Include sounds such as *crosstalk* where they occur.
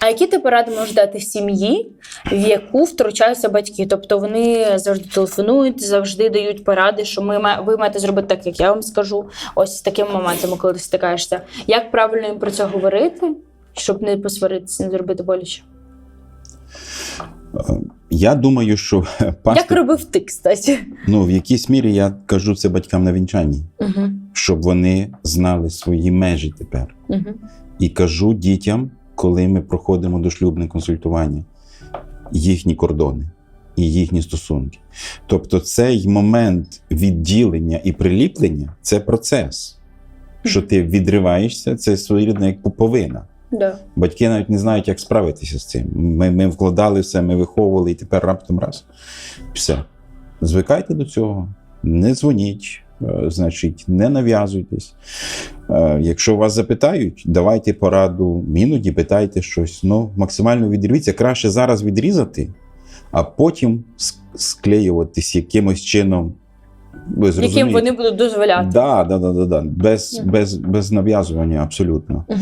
А які ти поради можеш дати сім'ї, в яку втручаються батьки? Тобто вони завжди телефонують, завжди дають поради, що ми ви маєте зробити так, як я вам скажу. Ось з такими моментами, коли ти стикаєшся. Як правильно їм про це говорити, щоб не посваритися, не зробити боляче? Я думаю, що *laughs* Як робив ти, кстати? ну в якійсь мірі я кажу це батькам на вінчанні, Угу. щоб вони знали свої межі тепер. Угу. І кажу дітям, коли ми проходимо дошлюбне консультування, їхні кордони і їхні стосунки. Тобто, цей момент відділення і приліплення це процес. Що ти відриваєшся, це своєрідна як пуповина. Да. Батьки навіть не знають, як справитися з цим. Ми, ми вкладали все, ми виховували, і тепер раптом раз. Все. Звикайте до цього, не дзвоніть, значить, не нав'язуйтесь. Е, Якщо вас запитають, давайте пораду. Іноді питайте щось. Ну, максимально відріться. Краще зараз відрізати, а потім склеюватись якимось чином. Ви Яким вони будуть дозволяти. Да, да, да, да, да. Без, без, без нав'язування абсолютно. Угу.